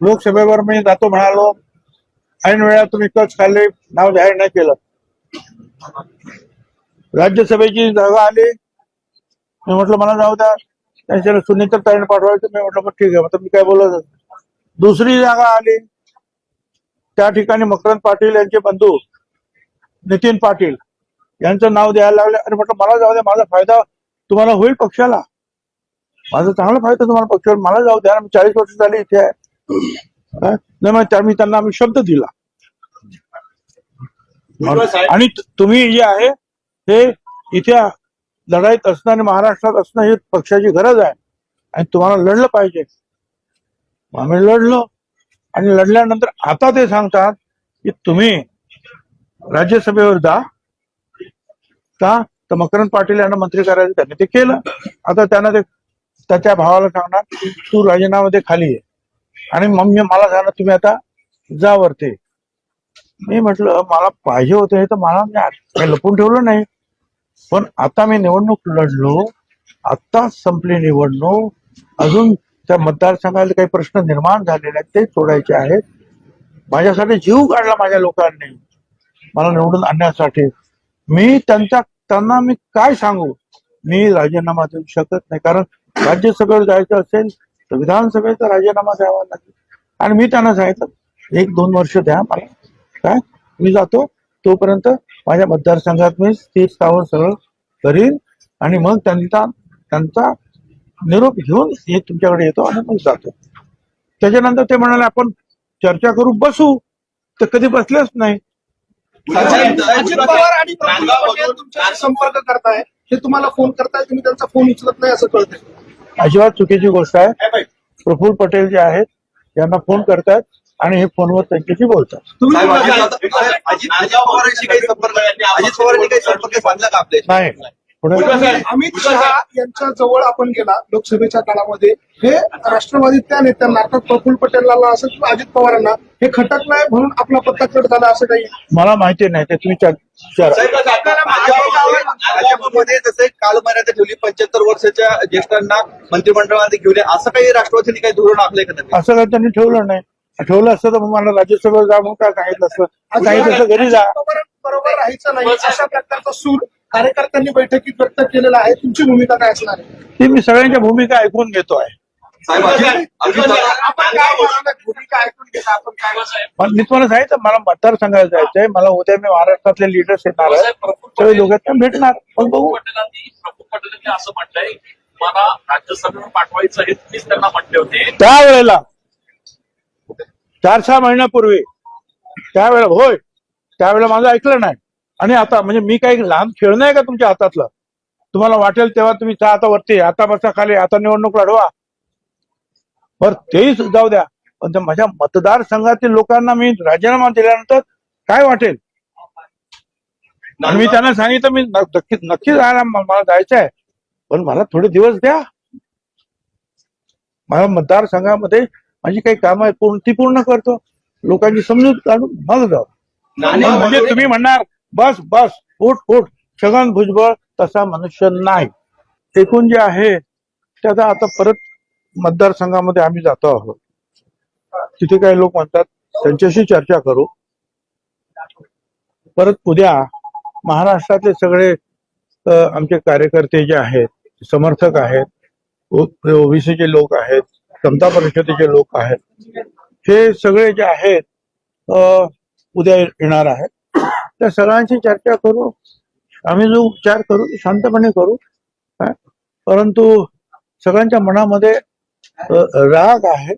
लोकसभेवर मी जातो म्हणालो. ऐन वेळा तुम्ही कच खाल्ले नाव जाहीर नाही केलं. राज्यसभेची जागा आली. मी म्हटलं मला जाऊ द्या. त्यांच्या सुनीता ताईने पाठवायचं. मी म्हटलं मग ठीक आहे. आता मी काय बोलत दुसरी जागा आली. त्या ठिकाणी मकरंद पाटील यांचे बंधू नितीन पाटील यांचं नाव द्यायला लागले. आणि म्हटलं मला जाऊ द्या. माझा फायदा तुम्हाला होईल पक्षाला. माझा चांगला फायदा तुम्हाला पक्षाला. मला जाऊ द्या. मी चाळीस वर्ष झाली इथे आहे. नाही मग त्या- मी त्यांना आम्ही शब्द दिला. आणि तुम्ही जे आहे हे इथे लढाईत असणं आणि महाराष्ट्रात असणं ही पक्षाची गरज आहे. आणि तुम्हाला लढलं पाहिजे. आम्ही लढलो. आणि लढल्यानंतर आता ते सांगतात की तुम्ही राज्यसभेवर जा का? तर मकरंद पाटील यांना मंत्री करायचं त्यांनी ते केलं. आता त्यांना ते त्याच्या भावाला सांगणार तू राजीनामा खाली आहे आणि मग मी मला झालं तुम्ही आता जा वरती. मी म्हटलं मला पाहिजे होतं हे तर मला मी लपून ठेवलं नाही. पण आता मी निवडणूक लढलो आत्ताच संपली निवडणूक. अजून त्या मतदारसंघाला काही प्रश्न निर्माण झालेले आहेत ते सोडायचे आहेत. माझ्यासाठी जीव काढला माझ्या लोकांनी मला निवडून आणण्यासाठी. मी त्यांच्या त्यांना मी काय सांगू? मी राजीनामा देऊ शकत नाही कारण राज्य सगळं जायचं असेल तर विधानसभेचा राजीनामा द्यावा लागेल. आणि मी त्यांना सांगितलं एक दोन वर्ष द्या मला. काय? मी जातो. तोपर्यंत माझ्या मतदारसंघात मी स्थिर स्थावर सरळ करीन. आणि मग त्यांचा त्यांचा निरोप घेऊन हे तुमच्याकडे येतो आणि मग जातो. त्याच्यानंतर ते म्हणाले आपण चर्चा करू बसू. तर कधी बसलेच नाही. अजित पवार आणि संपर्क करताय. हे तुम्हाला फोन करताय तुम्ही त्यांचा फोन उचलत नाही असं कळतंय. अजिबात चुकीची गोष्ट आहे. प्रफुल्ल पटेल जे आहेत यांना फोन करतात आणि हे फोनवर त्यांच्याशी बोलतात. अजित पवारांशी काही संपर्क अजित पवारांनी काही संपर्क साधला का आपल्याशी नाही. अमित शहा यांच्या जवळ आपण गेला लोकसभेच्या काळामध्ये. हे राष्ट्रवादी त्या नेत्यांना अर्थात प्रफुल्ल पटेलला असं किंवा अजित पवारांना हे खटकलंय म्हणून आपला पत्ता कट झाला असं काही? मला माहिती नाही ते तुम्ही भाजपमध्ये जसे कालमर्यादा ठेवली पंच्याहत्तर वर्षाच्या ज्येष्ठांना मंत्रिमंडळामध्ये घेऊन ये, असं काही राष्ट्रवादीने काही धोरण आखलंय का त्यांनी? असं काही त्यांनी ठेवलं नाही. ठेवलं असतं तर मग मला राज्यसभेवर जा म्हणून काय सांगितलं असतं? सांगितलं घरी जा. बरोबर राहायचं नाही. अशा प्रकारचा सूर कार्यकर्त्यांनी बैठकीत व्यक्त केलेला आहे. तुमची भूमिका काय असणार आहे? ती मी सगळ्यांच्या भूमिका ऐकून घेतो आहे साहेब अजित अजित पवार- आपण काय बोलणार? भूमिका ऐकून घेता आपण काय पण मी तुम्हाला सांगितलं मला मतदारसंघाला जायचंय. मला उद्या मी महाराष्ट्रातले लिडर्स येणार आहेत. सगळे लोक आहेत, ते भेटणार. मग बघू. पटेलांनी असं म्हटलंय मला राज्यसभेवर पाठवायचं आहे तुम्हीच त्यांना म्हटले होते. त्यावेळेला चार सहा महिन्यापूर्वी त्यावेळेला होय त्यावेळेला माझं ऐकलं नाही. आणि आता म्हणजे मी काही लहान खेळणं आहे का तुमच्या हातातलं? तुम्हाला वाटेल तेव्हा तुम्ही जा आता वरती आता बसा खाली आता निवडणूक लढवा. बर तेही जाऊ द्या. पण त्या माझ्या मतदारसंघातील लोकांना मी राजीनामा दिल्यानंतर काय वाटेल? आणि मी त्यांना सांगितलं मी न- नक्की नक्की जायला मला जायचं आहे पण मला थोडे दिवस द्या. मला मतदारसंघामध्ये माझी काही कामं आहेत पूर्ण ती पूर्ण करतो. लोकांची समजूत काढून मग जाऊ. म्हणजे तुम्ही म्हणणार बस बस उठ उठ. छगन भुजबळ तसा मनुष्य नाही. एकूण जे आहे त्याचा आता परत मतदारसंघामध्ये आम्ही जातो आहोत. तिथे काही लोक म्हणतात त्यांच्याशी चर्चा करू. परत उद्या महाराष्ट्रातले सगळे आमचे कार्यकर्ते जे आहेत समर्थक आहेत ओबीसीचे लोक आहेत समता परिषदेचे लोक आहेत हे सगळे जे आहेत उद्या येणार आहेत. त्या सगळ्यांशी चर्चा करू आम्ही जो उपचार करू शांतपणे करू. परंतु सगळ्यांच्या मनामध्ये राग आहे.